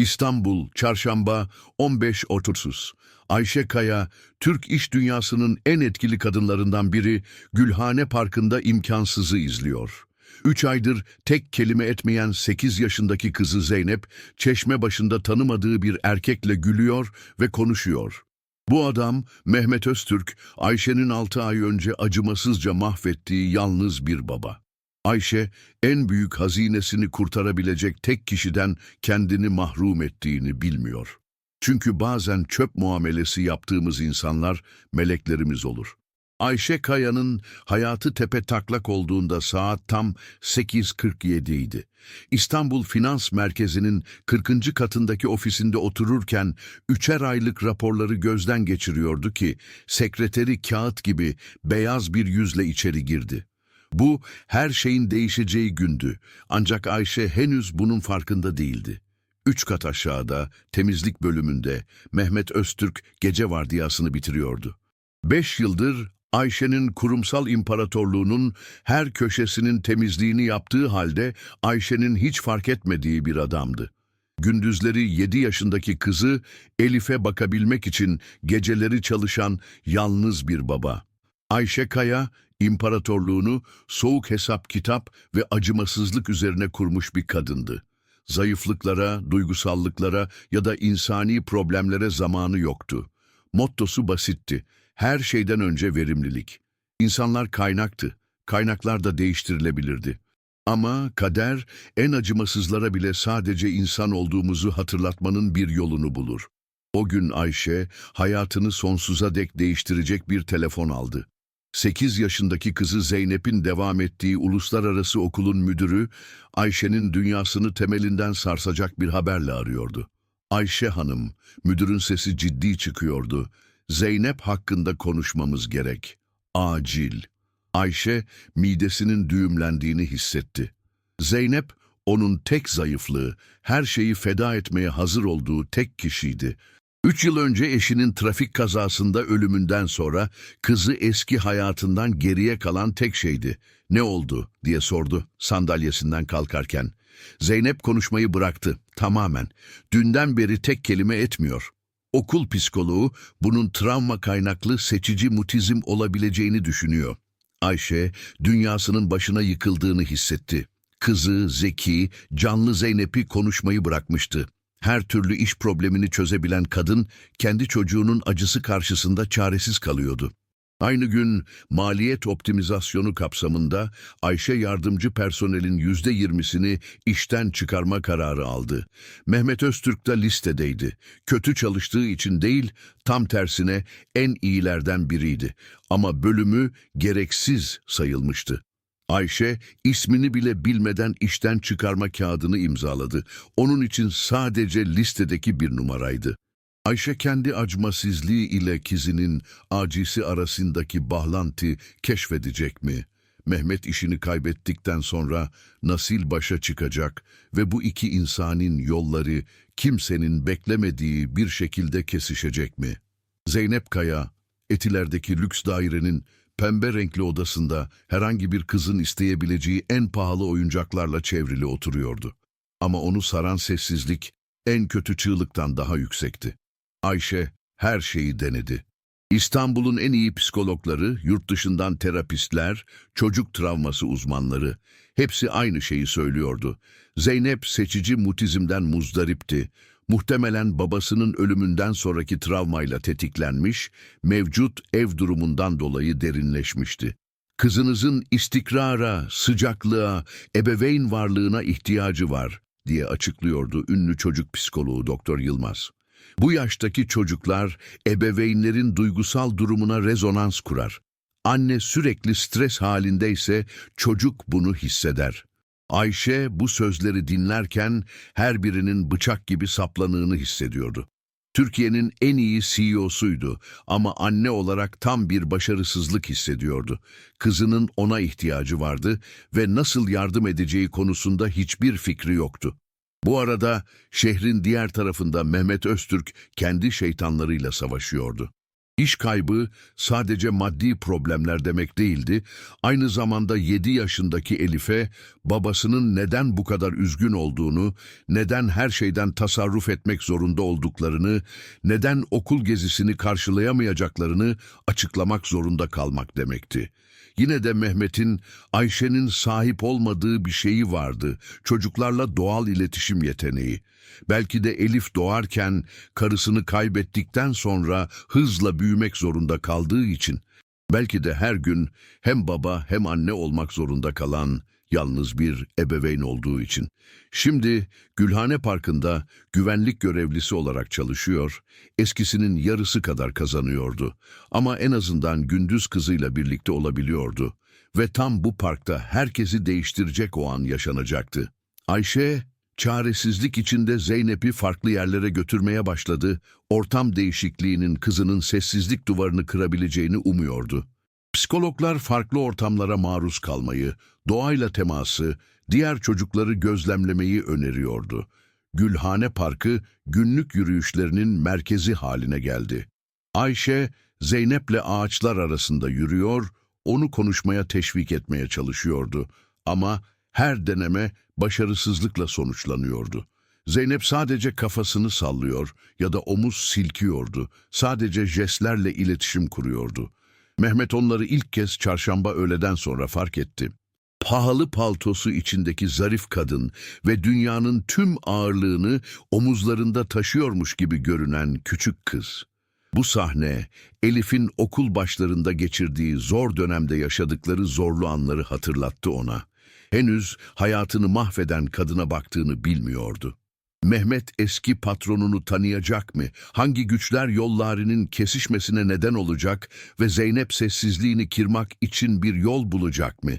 İstanbul, Çarşamba, 15.30. Ayşe Kaya, Türk iş dünyasının en etkili kadınlarından biri Gülhane Parkı'nda imkansızı izliyor. Üç aydır tek kelime etmeyen 8 yaşındaki kızı Zeynep, çeşme başında tanımadığı bir erkekle gülüyor ve konuşuyor. Bu adam Mehmet Öztürk, Ayşe'nin 6 ay önce acımasızca mahvettiği yalnız bir baba. Ayşe, en büyük hazinesini kurtarabilecek tek kişiden kendini mahrum ettiğini bilmiyor. Çünkü bazen çöp muamelesi yaptığımız insanlar meleklerimiz olur. Ayşe Kaya'nın hayatı tepe taklak olduğunda saat tam 8.47 idi. İstanbul Finans Merkezi'nin 40. katındaki ofisinde otururken üçer aylık raporları gözden geçiriyordu ki sekreteri kağıt gibi beyaz bir yüzle içeri girdi. Bu her şeyin değişeceği gündü ancak Ayşe henüz bunun farkında değildi. Üç kat aşağıda, temizlik bölümünde Mehmet Öztürk gece vardiyasını bitiriyordu. Beş yıldır Ayşe'nin kurumsal imparatorluğunun her köşesinin temizliğini yaptığı halde Ayşe'nin hiç fark etmediği bir adamdı. Gündüzleri yedi yaşındaki kızı Elif'e bakabilmek için geceleri çalışan yalnız bir baba. Ayşe Kaya, imparatorluğunu soğuk hesap kitap ve acımasızlık üzerine kurmuş bir kadındı. Zayıflıklara, duygusallıklara ya da insani problemlere zamanı yoktu. Mottosu basitti. Her şeyden önce verimlilik. İnsanlar kaynaktı. Kaynaklar da değiştirilebilirdi. Ama kader en acımasızlara bile sadece insan olduğumuzu hatırlatmanın bir yolunu bulur. O gün Ayşe hayatını sonsuza dek değiştirecek bir telefon aldı. 8 yaşındaki kızı Zeynep'in devam ettiği uluslararası okulun müdürü Ayşe'nin dünyasını temelinden sarsacak bir haberle arıyordu. Ayşe Hanım, müdürün sesi ciddi çıkıyordu. Zeynep hakkında konuşmamız gerek. Acil. Ayşe midesinin düğümlendiğini hissetti. Zeynep onun tek zayıflığı, her şeyi feda etmeye hazır olduğu tek kişiydi. Üç yıl önce eşinin trafik kazasında ölümünden sonra kızı eski hayatından geriye kalan tek şeydi. Ne oldu diye sordu sandalyesinden kalkarken. Zeynep konuşmayı bıraktı tamamen. Dünden beri tek kelime etmiyor. Okul psikoloğu bunun travma kaynaklı seçici mutizm olabileceğini düşünüyor. Ayşe dünyasının başına yıkıldığını hissetti. Kızı, zeki, canlı Zeynep'i konuşmayı bırakmıştı. Her türlü iş problemini çözebilen kadın kendi çocuğunun acısı karşısında çaresiz kalıyordu. Aynı gün maliyet optimizasyonu kapsamında Ayşe yardımcı personelin yüzde yirmisini işten çıkarma kararı aldı. Mehmet Öztürk de listedeydi. Kötü çalıştığı için değil, tam tersine en iyilerden biriydi. Ama bölümü gereksiz sayılmıştı. Ayşe ismini bile bilmeden işten çıkarma kağıdını imzaladı. Onun için sadece listedeki bir numaraydı. Ayşe kendi acımasızlığı ile kizinin acisi arasındaki bağlantı keşfedecek mi? Mehmet işini kaybettikten sonra Nasil başa çıkacak ve bu iki insanın yolları kimsenin beklemediği bir şekilde kesişecek mi? Zeynep Kaya, Etiler'deki lüks dairenin pembe renkli odasında herhangi bir kızın isteyebileceği en pahalı oyuncaklarla çevrili oturuyordu. Ama onu saran sessizlik en kötü çığlıktan daha yüksekti. Ayşe her şeyi denedi. İstanbul'un en iyi psikologları, yurt dışından terapistler, çocuk travması uzmanları hepsi aynı şeyi söylüyordu. Zeynep seçici mutizmden muzdaripti. Muhtemelen babasının ölümünden sonraki travmayla tetiklenmiş, mevcut ev durumundan dolayı derinleşmişti. Kızınızın istikrara, sıcaklığa, ebeveyn varlığına ihtiyacı var diye açıklıyordu ünlü çocuk psikoloğu Doktor Yılmaz. Bu yaştaki çocuklar ebeveynlerin duygusal durumuna rezonans kurar. Anne sürekli stres halindeyse çocuk bunu hisseder. Ayşe bu sözleri dinlerken her birinin bıçak gibi saplanığını hissediyordu. Türkiye'nin en iyi CEO'suydu ama anne olarak tam bir başarısızlık hissediyordu. Kızının ona ihtiyacı vardı ve nasıl yardım edeceği konusunda hiçbir fikri yoktu. Bu arada şehrin diğer tarafında Mehmet Öztürk kendi şeytanlarıyla savaşıyordu. İş kaybı sadece maddi problemler demek değildi. Aynı zamanda 7 yaşındaki Elif'e babasının neden bu kadar üzgün olduğunu, neden her şeyden tasarruf etmek zorunda olduklarını, neden okul gezisini karşılayamayacaklarını açıklamak zorunda kalmak demekti. Yine de Mehmet'in Ayşe'nin sahip olmadığı bir şeyi vardı. Çocuklarla doğal iletişim yeteneği. Belki de Elif doğarken karısını kaybettikten sonra hızla büyümek zorunda kaldığı için, belki de her gün hem baba hem anne olmak zorunda kalan yalnız bir ebeveyn olduğu için. Şimdi Gülhane Parkı'nda güvenlik görevlisi olarak çalışıyor, eskisinin yarısı kadar kazanıyordu. Ama en azından gündüz kızıyla birlikte olabiliyordu. Ve tam bu parkta herkesi değiştirecek o an yaşanacaktı. Ayşe, çaresizlik içinde Zeynep'i farklı yerlere götürmeye başladı, ortam değişikliğinin kızının sessizlik duvarını kırabileceğini umuyordu. Psikologlar farklı ortamlara maruz kalmayı, doğayla teması, diğer çocukları gözlemlemeyi öneriyordu. Gülhane Parkı günlük yürüyüşlerinin merkezi haline geldi. Ayşe, Zeynep'le ağaçlar arasında yürüyor, onu konuşmaya teşvik etmeye çalışıyordu. Ama her deneme başarısızlıkla sonuçlanıyordu. Zeynep sadece kafasını sallıyor ya da omuz silkiyordu. Sadece jestlerle iletişim kuruyordu. Mehmet onları ilk kez çarşamba öğleden sonra fark etti. Pahalı paltosu içindeki zarif kadın ve dünyanın tüm ağırlığını omuzlarında taşıyormuş gibi görünen küçük kız. Bu sahne, Elif'in okul başlarında geçirdiği zor dönemde yaşadıkları zorlu anları hatırlattı ona. Henüz hayatını mahveden kadına baktığını bilmiyordu. Mehmet eski patronunu tanıyacak mı? Hangi güçler yollarının kesişmesine neden olacak ve Zeynep sessizliğini kırmak için bir yol bulacak mı?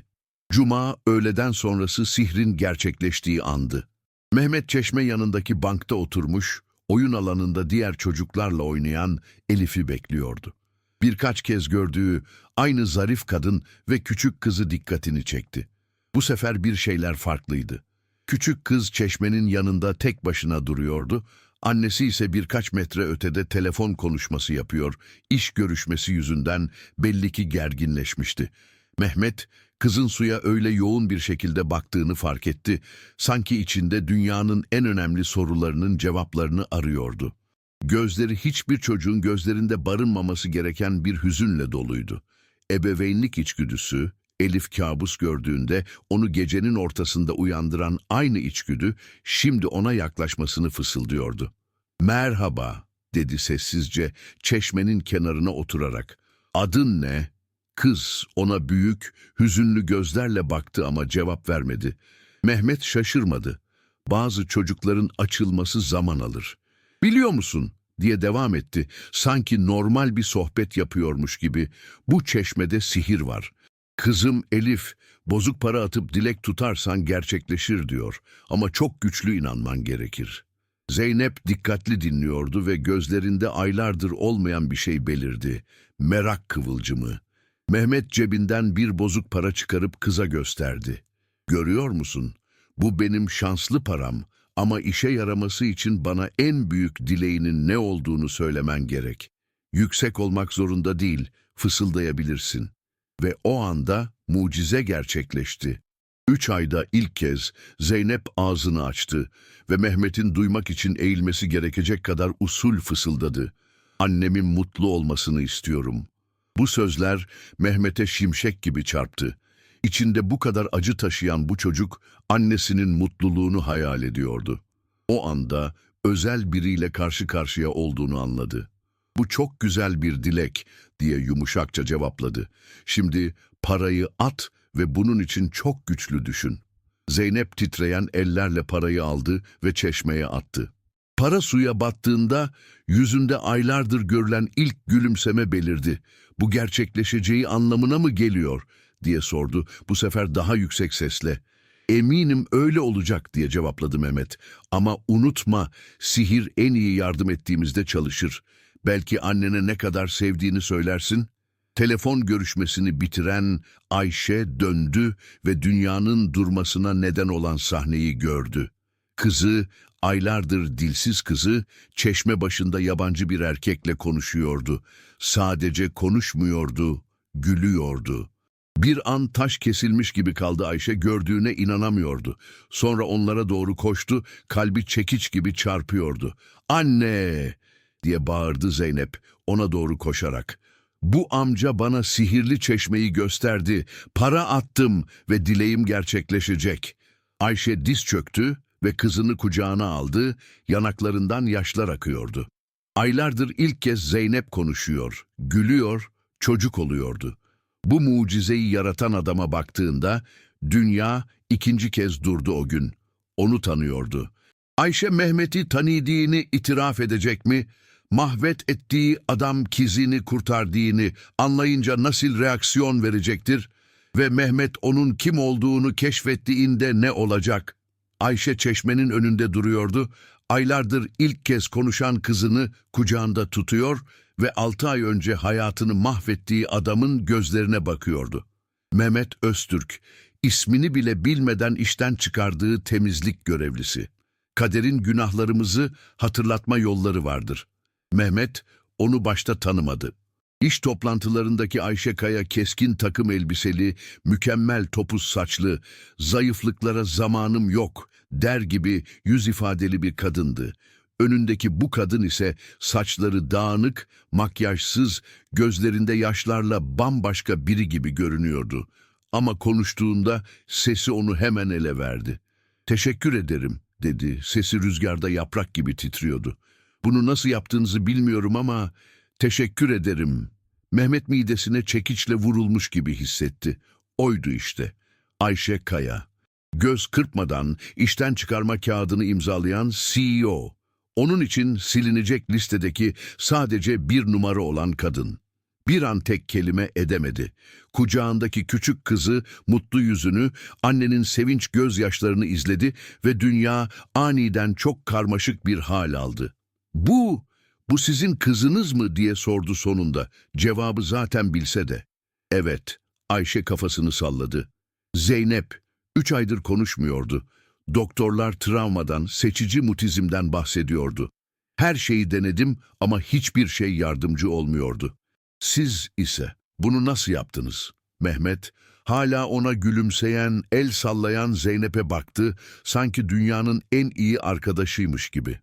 Cuma öğleden sonrası sihrin gerçekleştiği andı. Mehmet çeşme yanındaki bankta oturmuş, oyun alanında diğer çocuklarla oynayan Elif'i bekliyordu. Birkaç kez gördüğü aynı zarif kadın ve küçük kızı dikkatini çekti. Bu sefer bir şeyler farklıydı. Küçük kız çeşmenin yanında tek başına duruyordu. Annesi ise birkaç metre ötede telefon konuşması yapıyor. İş görüşmesi yüzünden belli ki gerginleşmişti. Mehmet, kızın suya öyle yoğun bir şekilde baktığını fark etti. Sanki içinde dünyanın en önemli sorularının cevaplarını arıyordu. Gözleri hiçbir çocuğun gözlerinde barınmaması gereken bir hüzünle doluydu. Ebeveynlik içgüdüsü, Elif kabus gördüğünde onu gecenin ortasında uyandıran aynı içgüdü şimdi ona yaklaşmasını fısıldıyordu. Merhaba dedi sessizce çeşmenin kenarına oturarak. Adın ne? Kız ona büyük, hüzünlü gözlerle baktı ama cevap vermedi. Mehmet şaşırmadı. Bazı çocukların açılması zaman alır. Biliyor musun? diye devam etti. Sanki normal bir sohbet yapıyormuş gibi. Bu çeşmede sihir var. Kızım Elif, bozuk para atıp dilek tutarsan gerçekleşir diyor. Ama çok güçlü inanman gerekir. Zeynep dikkatli dinliyordu ve gözlerinde aylardır olmayan bir şey belirdi. Merak kıvılcımı. Mehmet cebinden bir bozuk para çıkarıp kıza gösterdi. Görüyor musun? Bu benim şanslı param ama işe yaraması için bana en büyük dileğinin ne olduğunu söylemen gerek. Yüksek olmak zorunda değil, fısıldayabilirsin. Ve o anda mucize gerçekleşti. Üç ayda ilk kez Zeynep ağzını açtı ve Mehmet'in duymak için eğilmesi gerekecek kadar usul fısıldadı. Annemin mutlu olmasını istiyorum. Bu sözler Mehmet'e şimşek gibi çarptı. İçinde bu kadar acı taşıyan bu çocuk annesinin mutluluğunu hayal ediyordu. O anda özel biriyle karşı karşıya olduğunu anladı. Bu çok güzel bir dilek diye yumuşakça cevapladı. Şimdi parayı at ve bunun için çok güçlü düşün. Zeynep titreyen ellerle parayı aldı ve çeşmeye attı. Para suya battığında yüzünde aylardır görülen ilk gülümseme belirdi. Bu gerçekleşeceği anlamına mı geliyor diye sordu bu sefer daha yüksek sesle. Eminim öyle olacak diye cevapladı Mehmet. Ama unutma sihir en iyi yardım ettiğimizde çalışır. Belki annene ne kadar sevdiğini söylersin. Telefon görüşmesini bitiren Ayşe döndü ve dünyanın durmasına neden olan sahneyi gördü. Kızı Aylardır dilsiz kızı çeşme başında yabancı bir erkekle konuşuyordu. Sadece konuşmuyordu, gülüyordu. Bir an taş kesilmiş gibi kaldı Ayşe gördüğüne inanamıyordu. Sonra onlara doğru koştu, kalbi çekiç gibi çarpıyordu. Anne! Diye bağırdı Zeynep ona doğru koşarak. Bu amca bana sihirli çeşmeyi gösterdi. Para attım ve dileğim gerçekleşecek. Ayşe diz çöktü ve kızını kucağına aldı, yanaklarından yaşlar akıyordu. Aylardır ilk kez Zeynep konuşuyor, gülüyor, çocuk oluyordu. Bu mucizeyi yaratan adama baktığında dünya ikinci kez durdu o gün. Onu tanıyordu. Ayşe Mehmet'i tanıdığını itiraf edecek mi? Mahvet ettiği adam kizini kurtardığını anlayınca nasıl reaksiyon verecektir? Ve Mehmet onun kim olduğunu keşfettiğinde ne olacak? Ayşe çeşmenin önünde duruyordu. Aylardır ilk kez konuşan kızını kucağında tutuyor ve altı ay önce hayatını mahvettiği adamın gözlerine bakıyordu. Mehmet Öztürk, ismini bile bilmeden işten çıkardığı temizlik görevlisi. Kaderin günahlarımızı hatırlatma yolları vardır. Mehmet onu başta tanımadı. İş toplantılarındaki Ayşe Kaya keskin takım elbiseli, mükemmel topuz saçlı, zayıflıklara zamanım yok der gibi yüz ifadeli bir kadındı. Önündeki bu kadın ise saçları dağınık, makyajsız, gözlerinde yaşlarla bambaşka biri gibi görünüyordu. Ama konuştuğunda sesi onu hemen ele verdi. Teşekkür ederim dedi. Sesi rüzgarda yaprak gibi titriyordu. Bunu nasıl yaptığınızı bilmiyorum ama teşekkür ederim. Mehmet midesine çekiçle vurulmuş gibi hissetti. Oydu işte. Ayşe Kaya. Göz kırpmadan işten çıkarma kağıdını imzalayan CEO. Onun için silinecek listedeki sadece bir numara olan kadın. Bir an tek kelime edemedi. Kucağındaki küçük kızı, mutlu yüzünü, annenin sevinç gözyaşlarını izledi ve dünya aniden çok karmaşık bir hal aldı. Bu, bu sizin kızınız mı diye sordu sonunda. Cevabı zaten bilse de. Evet, Ayşe kafasını salladı. Zeynep, üç aydır konuşmuyordu. Doktorlar travmadan, seçici mutizmden bahsediyordu. Her şeyi denedim ama hiçbir şey yardımcı olmuyordu. Siz ise bunu nasıl yaptınız? Mehmet, hala ona gülümseyen, el sallayan Zeynep'e baktı, sanki dünyanın en iyi arkadaşıymış gibi.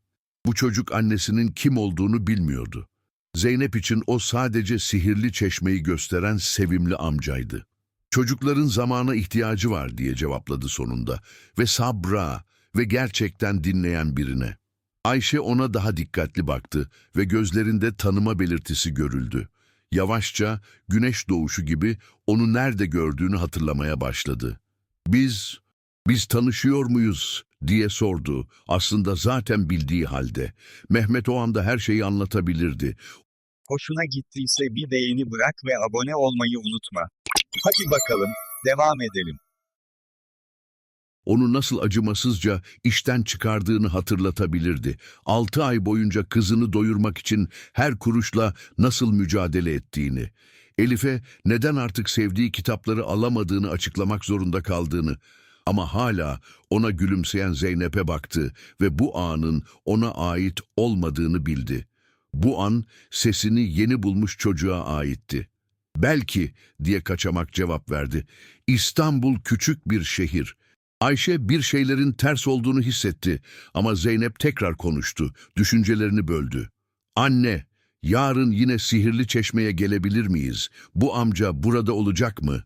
Bu çocuk annesinin kim olduğunu bilmiyordu. Zeynep için o sadece sihirli çeşmeyi gösteren sevimli amcaydı. Çocukların zamana ihtiyacı var diye cevapladı sonunda ve sabra ve gerçekten dinleyen birine. Ayşe ona daha dikkatli baktı ve gözlerinde tanıma belirtisi görüldü. Yavaşça güneş doğuşu gibi onu nerede gördüğünü hatırlamaya başladı. Biz, biz tanışıyor muyuz diye sordu. Aslında zaten bildiği halde. Mehmet o anda her şeyi anlatabilirdi. Hoşuna gittiyse bir beğeni bırak ve abone olmayı unutma. Hadi bakalım, devam edelim. onu nasıl acımasızca işten çıkardığını hatırlatabilirdi. Altı ay boyunca kızını doyurmak için her kuruşla nasıl mücadele ettiğini. Elif'e neden artık sevdiği kitapları alamadığını açıklamak zorunda kaldığını. Ama hala ona gülümseyen Zeynep'e baktı ve bu anın ona ait olmadığını bildi. Bu an sesini yeni bulmuş çocuğa aitti. Belki diye kaçamak cevap verdi. İstanbul küçük bir şehir. Ayşe bir şeylerin ters olduğunu hissetti ama Zeynep tekrar konuştu, düşüncelerini böldü. Anne, yarın yine sihirli çeşmeye gelebilir miyiz? Bu amca burada olacak mı?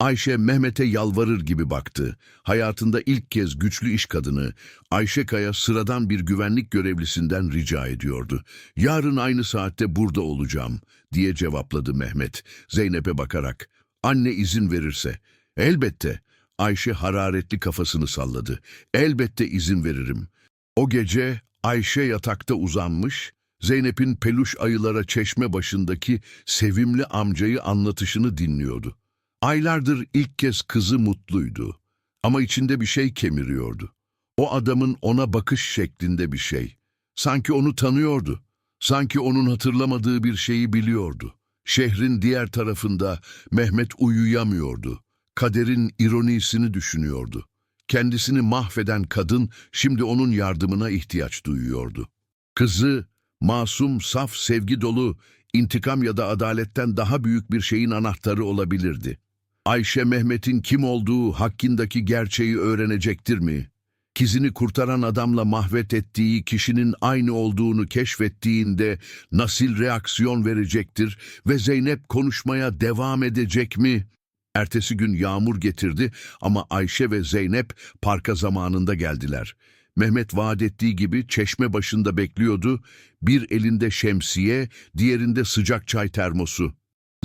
Ayşe Mehmet'e yalvarır gibi baktı. Hayatında ilk kez güçlü iş kadını, Ayşe Kaya sıradan bir güvenlik görevlisinden rica ediyordu. Yarın aynı saatte burada olacağım, diye cevapladı Mehmet, Zeynep'e bakarak. Anne izin verirse. Elbette. Ayşe hararetli kafasını salladı. Elbette izin veririm. O gece Ayşe yatakta uzanmış, Zeynep'in peluş ayılara çeşme başındaki sevimli amcayı anlatışını dinliyordu. Aylardır ilk kez kızı mutluydu. Ama içinde bir şey kemiriyordu. O adamın ona bakış şeklinde bir şey. Sanki onu tanıyordu. Sanki onun hatırlamadığı bir şeyi biliyordu. Şehrin diğer tarafında Mehmet uyuyamıyordu. Kaderin ironisini düşünüyordu. Kendisini mahveden kadın şimdi onun yardımına ihtiyaç duyuyordu. Kızı, masum, saf, sevgi dolu, intikam ya da adaletten daha büyük bir şeyin anahtarı olabilirdi. Ayşe Mehmet'in kim olduğu hakkındaki gerçeği öğrenecektir mi? Kizini kurtaran adamla mahvet ettiği kişinin aynı olduğunu keşfettiğinde nasıl reaksiyon verecektir ve Zeynep konuşmaya devam edecek mi? Ertesi gün yağmur getirdi ama Ayşe ve Zeynep parka zamanında geldiler. Mehmet vaat ettiği gibi çeşme başında bekliyordu. Bir elinde şemsiye, diğerinde sıcak çay termosu.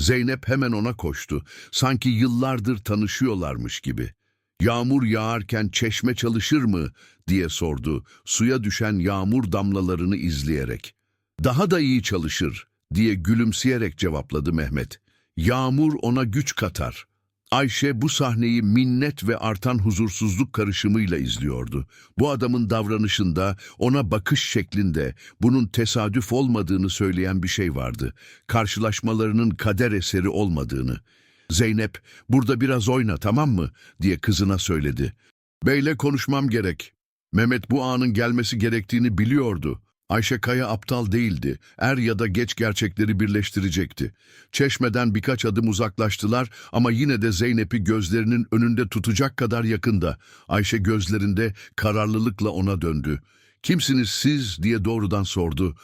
Zeynep hemen ona koştu. Sanki yıllardır tanışıyorlarmış gibi. Yağmur yağarken çeşme çalışır mı diye sordu. Suya düşen yağmur damlalarını izleyerek. Daha da iyi çalışır diye gülümseyerek cevapladı Mehmet. Yağmur ona güç katar. Ayşe bu sahneyi minnet ve artan huzursuzluk karışımıyla izliyordu. Bu adamın davranışında, ona bakış şeklinde bunun tesadüf olmadığını söyleyen bir şey vardı. Karşılaşmalarının kader eseri olmadığını. Zeynep, burada biraz oyna tamam mı? diye kızına söyledi. Beyle konuşmam gerek. Mehmet bu anın gelmesi gerektiğini biliyordu. Ayşe Kaya aptal değildi. Er ya da geç gerçekleri birleştirecekti. Çeşmeden birkaç adım uzaklaştılar ama yine de Zeynep'i gözlerinin önünde tutacak kadar yakında. Ayşe gözlerinde kararlılıkla ona döndü. Kimsiniz siz diye doğrudan sordu.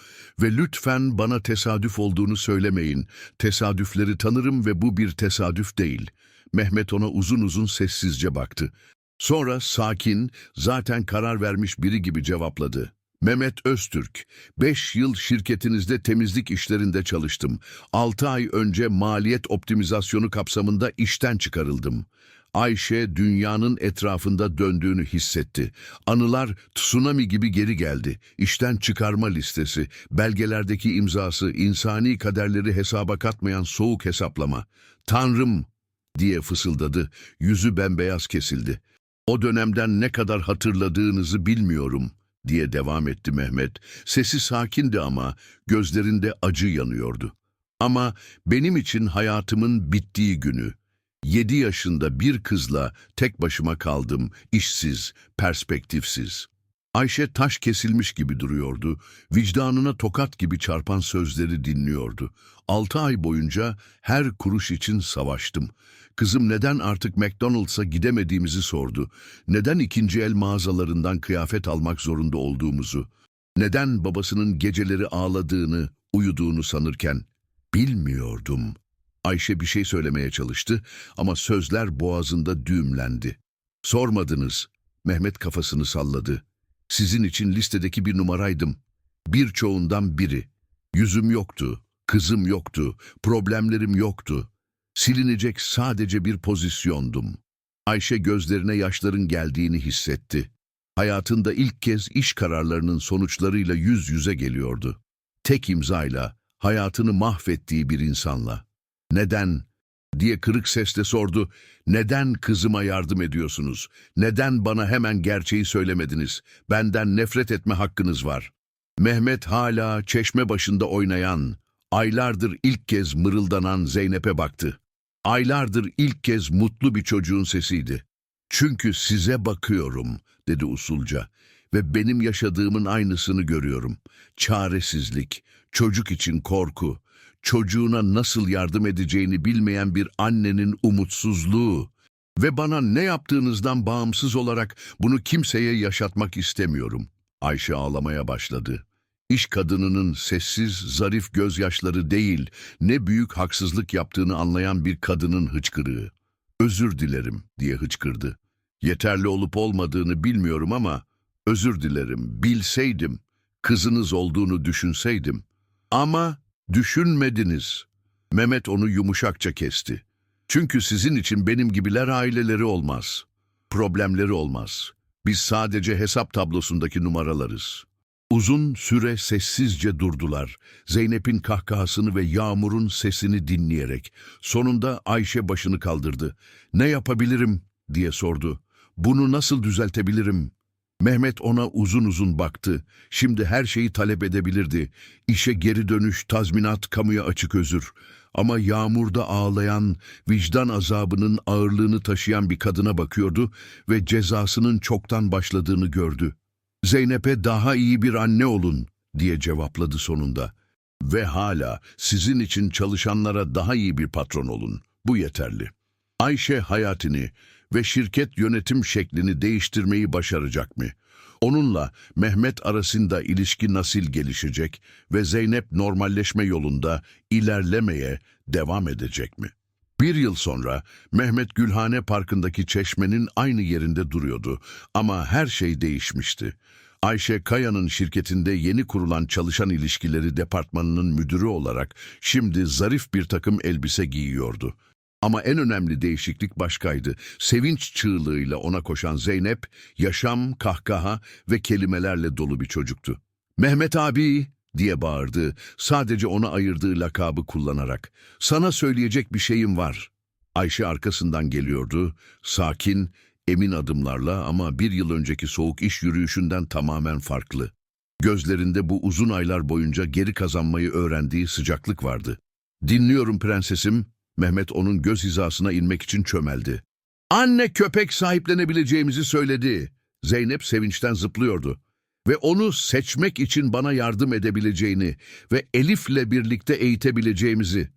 Ve lütfen bana tesadüf olduğunu söylemeyin. Tesadüfleri tanırım ve bu bir tesadüf değil. Mehmet ona uzun uzun sessizce baktı. Sonra sakin, zaten karar vermiş biri gibi cevapladı. Mehmet Öztürk, 5 yıl şirketinizde temizlik işlerinde çalıştım. 6 ay önce maliyet optimizasyonu kapsamında işten çıkarıldım. Ayşe dünyanın etrafında döndüğünü hissetti. Anılar tsunami gibi geri geldi. İşten çıkarma listesi, belgelerdeki imzası, insani kaderleri hesaba katmayan soğuk hesaplama. Tanrım diye fısıldadı. Yüzü bembeyaz kesildi. O dönemden ne kadar hatırladığınızı bilmiyorum diye devam etti Mehmet. Sesi sakindi ama gözlerinde acı yanıyordu. Ama benim için hayatımın bittiği günü. Yedi yaşında bir kızla tek başıma kaldım, işsiz, perspektifsiz. Ayşe taş kesilmiş gibi duruyordu, vicdanına tokat gibi çarpan sözleri dinliyordu. Altı ay boyunca her kuruş için savaştım. Kızım neden artık McDonald's'a gidemediğimizi sordu. Neden ikinci el mağazalarından kıyafet almak zorunda olduğumuzu. Neden babasının geceleri ağladığını, uyuduğunu sanırken bilmiyordum. Ayşe bir şey söylemeye çalıştı ama sözler boğazında düğümlendi. Sormadınız. Mehmet kafasını salladı. Sizin için listedeki bir numaraydım. Birçoğundan biri. Yüzüm yoktu, kızım yoktu, problemlerim yoktu. Silinecek sadece bir pozisyondum. Ayşe gözlerine yaşların geldiğini hissetti. Hayatında ilk kez iş kararlarının sonuçlarıyla yüz yüze geliyordu. Tek imzayla, hayatını mahvettiği bir insanla. Neden? diye kırık sesle sordu. Neden kızıma yardım ediyorsunuz? Neden bana hemen gerçeği söylemediniz? Benden nefret etme hakkınız var. Mehmet hala çeşme başında oynayan, aylardır ilk kez mırıldanan Zeynep'e baktı. Aylardır ilk kez mutlu bir çocuğun sesiydi. Çünkü size bakıyorum, dedi usulca ve benim yaşadığımın aynısını görüyorum. Çaresizlik, çocuk için korku, çocuğuna nasıl yardım edeceğini bilmeyen bir annenin umutsuzluğu ve bana ne yaptığınızdan bağımsız olarak bunu kimseye yaşatmak istemiyorum. Ayşe ağlamaya başladı. İş kadınının sessiz, zarif gözyaşları değil, ne büyük haksızlık yaptığını anlayan bir kadının hıçkırığı. Özür dilerim diye hıçkırdı. Yeterli olup olmadığını bilmiyorum ama özür dilerim, bilseydim, kızınız olduğunu düşünseydim. Ama düşünmediniz. Mehmet onu yumuşakça kesti. Çünkü sizin için benim gibiler aileleri olmaz. Problemleri olmaz. Biz sadece hesap tablosundaki numaralarız. Uzun süre sessizce durdular. Zeynep'in kahkahasını ve Yağmur'un sesini dinleyerek. Sonunda Ayşe başını kaldırdı. Ne yapabilirim diye sordu. Bunu nasıl düzeltebilirim? Mehmet ona uzun uzun baktı. Şimdi her şeyi talep edebilirdi. İşe geri dönüş, tazminat, kamuya açık özür. Ama yağmurda ağlayan, vicdan azabının ağırlığını taşıyan bir kadına bakıyordu ve cezasının çoktan başladığını gördü. Zeynep'e daha iyi bir anne olun diye cevapladı sonunda. Ve hala sizin için çalışanlara daha iyi bir patron olun. Bu yeterli. Ayşe hayatını ve şirket yönetim şeklini değiştirmeyi başaracak mı? Onunla Mehmet arasında ilişki nasıl gelişecek ve Zeynep normalleşme yolunda ilerlemeye devam edecek mi? Bir yıl sonra Mehmet Gülhane Parkı'ndaki çeşmenin aynı yerinde duruyordu ama her şey değişmişti. Ayşe Kaya'nın şirketinde yeni kurulan çalışan ilişkileri departmanının müdürü olarak şimdi zarif bir takım elbise giyiyordu. Ama en önemli değişiklik başkaydı. Sevinç çığlığıyla ona koşan Zeynep, yaşam, kahkaha ve kelimelerle dolu bir çocuktu. Mehmet abi diye bağırdı, sadece ona ayırdığı lakabı kullanarak. Sana söyleyecek bir şeyim var. Ayşe arkasından geliyordu, sakin, emin adımlarla ama bir yıl önceki soğuk iş yürüyüşünden tamamen farklı. Gözlerinde bu uzun aylar boyunca geri kazanmayı öğrendiği sıcaklık vardı. Dinliyorum prensesim, Mehmet onun göz hizasına inmek için çömeldi. Anne köpek sahiplenebileceğimizi söyledi. Zeynep sevinçten zıplıyordu. Ve onu seçmek için bana yardım edebileceğini ve Elif'le birlikte eğitebileceğimizi.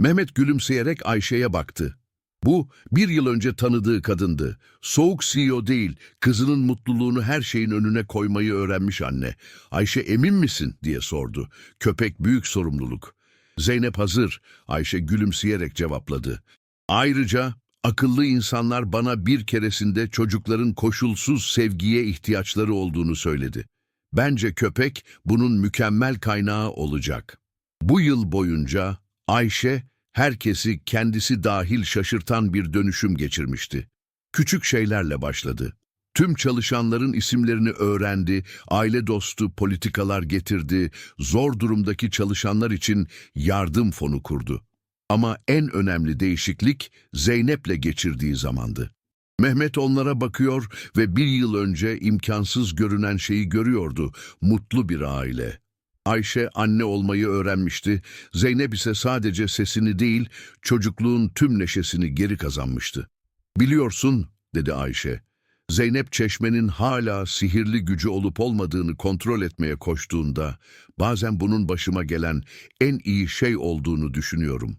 Mehmet gülümseyerek Ayşe'ye baktı. Bu bir yıl önce tanıdığı kadındı. Soğuk CEO değil, kızının mutluluğunu her şeyin önüne koymayı öğrenmiş anne. Ayşe emin misin diye sordu. Köpek büyük sorumluluk. Zeynep hazır, Ayşe gülümseyerek cevapladı. Ayrıca akıllı insanlar bana bir keresinde çocukların koşulsuz sevgiye ihtiyaçları olduğunu söyledi. Bence köpek bunun mükemmel kaynağı olacak. Bu yıl boyunca Ayşe herkesi kendisi dahil şaşırtan bir dönüşüm geçirmişti. Küçük şeylerle başladı. Tüm çalışanların isimlerini öğrendi, aile dostu politikalar getirdi, zor durumdaki çalışanlar için yardım fonu kurdu. Ama en önemli değişiklik Zeynep'le geçirdiği zamandı. Mehmet onlara bakıyor ve bir yıl önce imkansız görünen şeyi görüyordu, mutlu bir aile. Ayşe anne olmayı öğrenmişti, Zeynep ise sadece sesini değil, çocukluğun tüm neşesini geri kazanmıştı. Biliyorsun, dedi Ayşe, Zeynep Çeşme'nin hala sihirli gücü olup olmadığını kontrol etmeye koştuğunda, bazen bunun başıma gelen en iyi şey olduğunu düşünüyorum.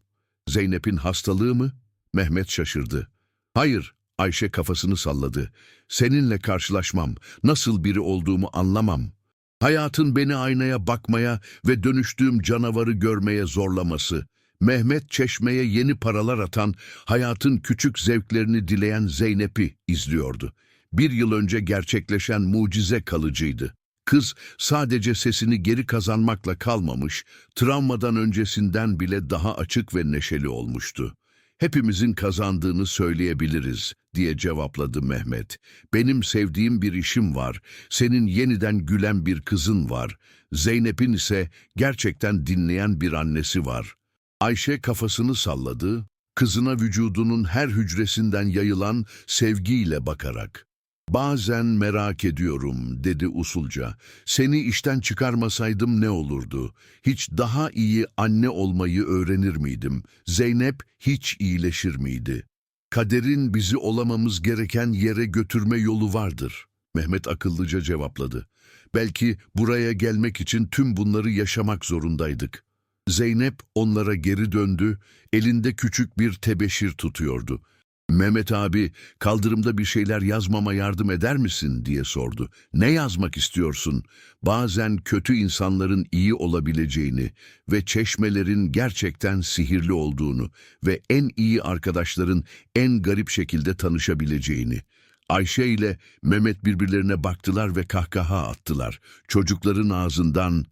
Zeynep'in hastalığı mı? Mehmet şaşırdı. Hayır, Ayşe kafasını salladı. Seninle karşılaşmam, nasıl biri olduğumu anlamam. Hayatın beni aynaya bakmaya ve dönüştüğüm canavarı görmeye zorlaması. Mehmet Çeşme'ye yeni paralar atan, hayatın küçük zevklerini dileyen Zeynep'i izliyordu. Bir yıl önce gerçekleşen mucize kalıcıydı. Kız sadece sesini geri kazanmakla kalmamış, travmadan öncesinden bile daha açık ve neşeli olmuştu. Hepimizin kazandığını söyleyebiliriz, diye cevapladı Mehmet. Benim sevdiğim bir işim var, senin yeniden gülen bir kızın var. Zeynep'in ise gerçekten dinleyen bir annesi var. Ayşe kafasını salladı, kızına vücudunun her hücresinden yayılan sevgiyle bakarak. Bazen merak ediyorum, dedi usulca. Seni işten çıkarmasaydım ne olurdu? Hiç daha iyi anne olmayı öğrenir miydim? Zeynep hiç iyileşir miydi? Kaderin bizi olamamız gereken yere götürme yolu vardır. Mehmet akıllıca cevapladı. Belki buraya gelmek için tüm bunları yaşamak zorundaydık. Zeynep onlara geri döndü, elinde küçük bir tebeşir tutuyordu. Mehmet abi, kaldırımda bir şeyler yazmama yardım eder misin diye sordu. Ne yazmak istiyorsun? Bazen kötü insanların iyi olabileceğini ve çeşmelerin gerçekten sihirli olduğunu ve en iyi arkadaşların en garip şekilde tanışabileceğini. Ayşe ile Mehmet birbirlerine baktılar ve kahkaha attılar. Çocukların ağzından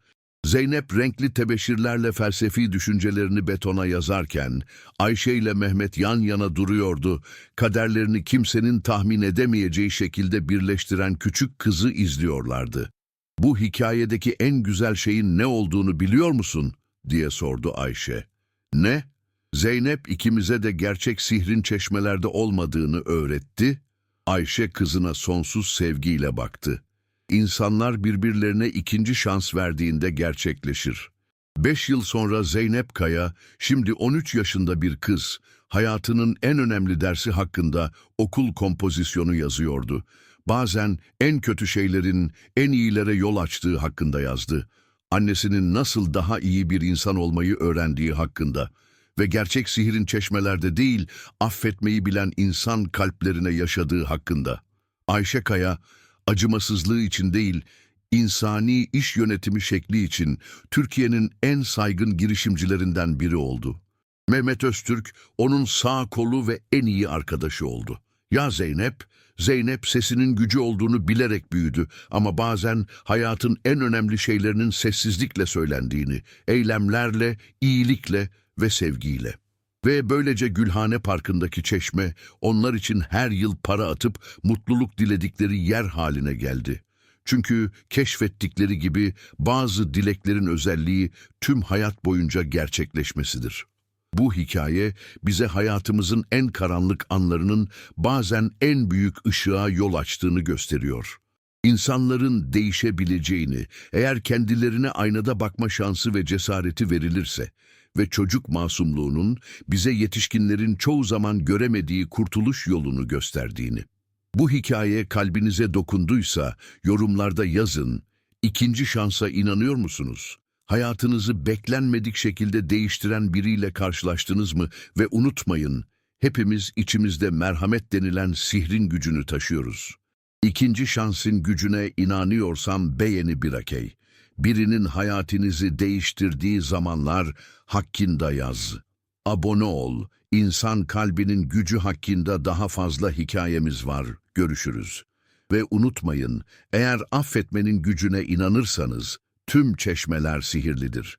Zeynep renkli tebeşirlerle felsefi düşüncelerini betona yazarken, Ayşe ile Mehmet yan yana duruyordu, kaderlerini kimsenin tahmin edemeyeceği şekilde birleştiren küçük kızı izliyorlardı. Bu hikayedeki en güzel şeyin ne olduğunu biliyor musun? diye sordu Ayşe. Ne? Zeynep ikimize de gerçek sihrin çeşmelerde olmadığını öğretti. Ayşe kızına sonsuz sevgiyle baktı. İnsanlar birbirlerine ikinci şans verdiğinde gerçekleşir. Beş yıl sonra Zeynep Kaya, şimdi 13 yaşında bir kız, hayatının en önemli dersi hakkında okul kompozisyonu yazıyordu. Bazen en kötü şeylerin en iyilere yol açtığı hakkında yazdı. Annesinin nasıl daha iyi bir insan olmayı öğrendiği hakkında ve gerçek sihirin çeşmelerde değil, affetmeyi bilen insan kalplerine yaşadığı hakkında. Ayşe Kaya, acımasızlığı için değil, insani iş yönetimi şekli için Türkiye'nin en saygın girişimcilerinden biri oldu. Mehmet Öztürk onun sağ kolu ve en iyi arkadaşı oldu. Ya Zeynep? Zeynep sesinin gücü olduğunu bilerek büyüdü ama bazen hayatın en önemli şeylerinin sessizlikle söylendiğini, eylemlerle, iyilikle ve sevgiyle. Ve böylece Gülhane Parkı'ndaki çeşme onlar için her yıl para atıp mutluluk diledikleri yer haline geldi. Çünkü keşfettikleri gibi bazı dileklerin özelliği tüm hayat boyunca gerçekleşmesidir. Bu hikaye bize hayatımızın en karanlık anlarının bazen en büyük ışığa yol açtığını gösteriyor. İnsanların değişebileceğini, eğer kendilerine aynada bakma şansı ve cesareti verilirse ve çocuk masumluğunun bize yetişkinlerin çoğu zaman göremediği kurtuluş yolunu gösterdiğini. Bu hikaye kalbinize dokunduysa yorumlarda yazın. İkinci şansa inanıyor musunuz? Hayatınızı beklenmedik şekilde değiştiren biriyle karşılaştınız mı? Ve unutmayın, hepimiz içimizde merhamet denilen sihrin gücünü taşıyoruz. İkinci şansın gücüne inanıyorsam beğeni bir akey. Birinin hayatınızı değiştirdiği zamanlar hakkında yaz. Abone ol. İnsan kalbinin gücü hakkında daha fazla hikayemiz var. Görüşürüz. Ve unutmayın, eğer affetmenin gücüne inanırsanız, tüm çeşmeler sihirlidir.